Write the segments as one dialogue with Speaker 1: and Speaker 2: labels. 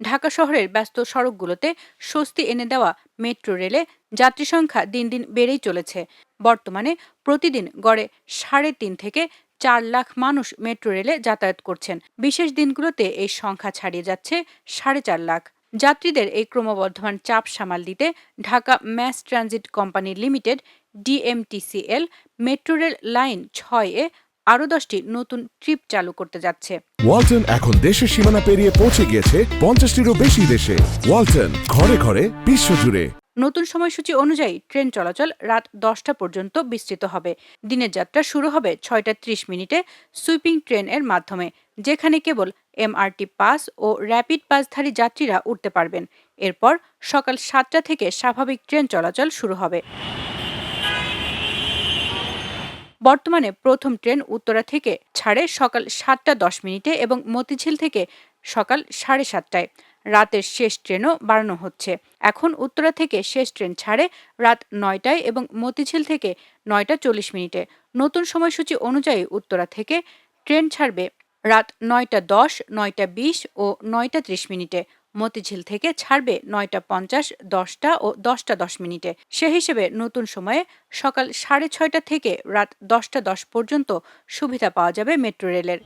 Speaker 1: ঢাকা শহরের ব্যস্ত সড়কগুলোতে স্বস্তি এনে দেওয়া মেট্রো রেলে যাত্রী সংখ্যা দিন দিন বেড়েই চলেছে। বর্তমানে প্রতিদিন গড়ে সাড়ে তিন থেকে চার লাখ মানুষ মেট্রো রেলে যাতায়াত করছেন। বিশেষ দিনগুলোতে এই সংখ্যা ছাড়িয়ে যাচ্ছে সাড়ে চার লাখ। যাত্রীদের এই ক্রমবর্ধমান চাপ সামাল দিতে Dhaka mass transit company limited, DMTCL, metro rail line ছয় এ আরও দশটি নতুন ট্রিপ চালু করতে যাচ্ছে।
Speaker 2: ওয়ালটন এখন দেশের সীমানা পেরিয়ে পৌঁছে গিয়েছে পঞ্চাশটিরও বেশি দেশে। ওয়ালটন ঘরে ঘরে বিশ্বজুড়ে।
Speaker 1: নতুন সময়সূচি অনুযায়ী ট্রেন চলাচল রাত দশটা পর্যন্ত বিস্তৃত হবে। দিনের যাত্রা শুরু হবে ছয়টা ত্রিশ মিনিটে সুইপিং ট্রেন এর মাধ্যমে যেখানে কেবল এমআরটি পাস ও র্যাপিড পাসধারী যাত্রীরা উঠতে পারবেন। এরপর সকাল সাতটা থেকে স্বাভাবিক ট্রেন চলাচল শুরু হবে। বর্তমানে প্রথম ট্রেন উত্তরা থেকে ছাড়ে সকাল সাতটা দশ মিনিটে এবং মতিঝিল থেকে সকাল সাড়ে সাতটায়। রাতের শেষ ট্রেনও বাড়ানো হচ্ছে। এখন উত্তরা থেকে শেষ ট্রেন ছাড়ে রাত নয়টায় এবং মতিঝিল থেকে নয়টা চল্লিশ মিনিটে। নতুন সময়সূচি অনুযায়ী উত্তরা থেকে ট্রেন ছাড়বে রাত নয়টা দশ, নয়টা বিশ ও নয়টা ত্রিশ মিনিটে। মতিঝিল থেকে ছাড়বে নয়টা পঞ্চাশ, দশটা ও দশটা দশ মিনিটে। সে হিসেবে নতুন সময়ে সকাল সাড়ে ছয়টা থেকে রাত দশটা দশ পর্যন্ত সুবিধা পাওয়া যাবে মেট্রো রেলের।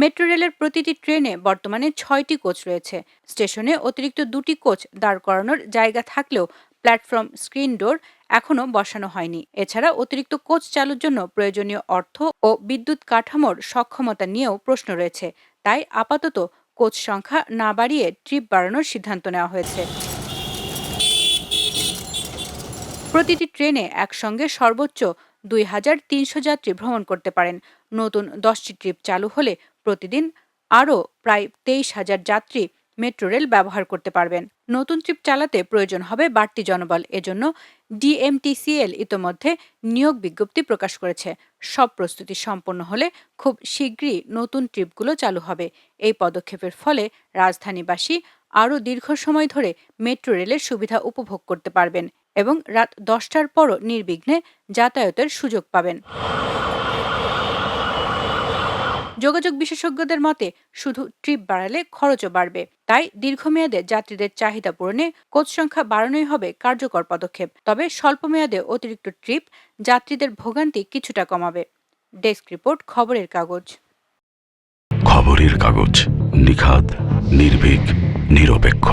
Speaker 1: মেট্রো রেলের প্রতিটি ট্রেনে বর্তমানে ছয়টি কোচ রয়েছে। স্টেশনে অতিরিক্ত দুটি কোচ দাঁড় করানোর জায়গা থাকলেও প্ল্যাটফর্ম স্ক্রিন ডোর এখনও বসানো হয়নি। এছাড়া অতিরিক্ত কোচ চালুর জন্য প্রয়োজনীয় অর্থ ও বিদ্যুৎ কাঠামোর সক্ষমতা নিয়েও প্রশ্ন রয়েছে। তাই আপাতত কোচ সংখ্যা না বাড়িয়ে ট্রিপ বাড়ানোর সিদ্ধান্ত নেওয়া হয়েছে। প্রতিটি ট্রেনে একসঙ্গে সর্বোচ্চ দুই হাজার তিনশো যাত্রী ভ্রমণ করতে পারেন। নতুন দশটি ট্রিপ চালু হলে প্রতিদিন আরও প্রায় তেইশ হাজার যাত্রী মেট্রো রেল ব্যবহার করতে পারবেন। নতুন ট্রিপ চালাতে প্রয়োজন হবে বাড়তি জনবল। এজন্য ডিএমটিসিএল ইতোমধ্যে নিয়োগ বিজ্ঞপ্তি প্রকাশ করেছে। সব প্রস্তুতি সম্পন্ন হলে খুব শীঘ্রই নতুন ট্রিপগুলো চালু হবে। এই পদক্ষেপের ফলে রাজধানীবাসী আরও দীর্ঘ সময় ধরে মেট্রো রেলের সুবিধা উপভোগ করতে পারবেন এবং রাত দশটার পরও নির্বিঘ্নে যাতায়াতের সুযোগ পাবেন। যোগাযোগ বিশেষজ্ঞদের মতে, শুধু ট্রিপ বাড়ালে খরচও বাড়বে। তাই দীর্ঘমেয়াদে যাত্রীদের চাহিদা পূরণে কোচ সংখ্যা বাড়ানোই হবে কার্যকর পদক্ষেপ। তবে স্বল্পমেয়াদে অতিরিক্ত ট্রিপ যাত্রীদের ভোগান্তি কিছুটা কমাবে। ডেস্ক রিপোর্ট, খবরের কাগজ।
Speaker 3: খবরের কাগজ, নিখাত, নির্ভীক, নিরপেক্ষ।